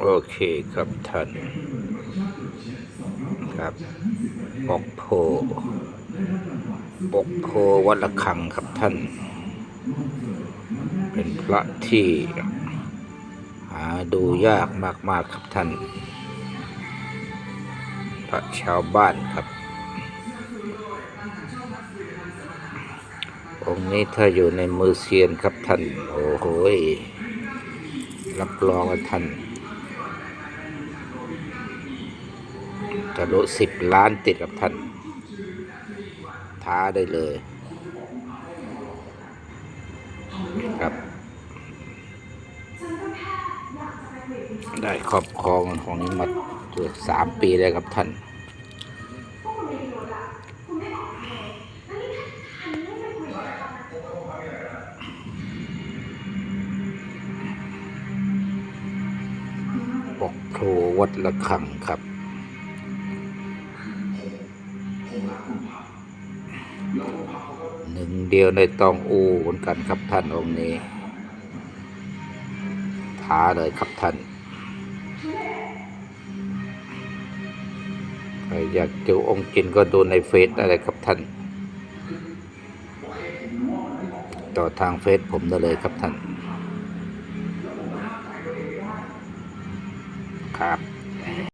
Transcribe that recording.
โอเคครับท่านครับปกโพปกโพวัดละคังครับท่าน เป็นพระที่หาดูยากมาก ๆ ครับท่าน พระชาวบ้านครับ องค์นี้ถ้าอยู่ในมือเซียนครับท่าน โอ้โหรับรองว่าท่าน ทะลุสิบล้านติดกับท่าน ท้าได้เลยครับ ได้ครอบครองของนี้มาเกือบสามปีแล้วครับท่านปกโพวัดละคังครับ หนึ่งเดียวในตองอูเหมือนกันครับท่านองค์นี้ท้าเลยครับท่านใครอยากเจอองค์จริงก็ดูในเฟซได้เลยครับท่าน ต่อทางเฟซผมได้เลยครับท่าน ครับ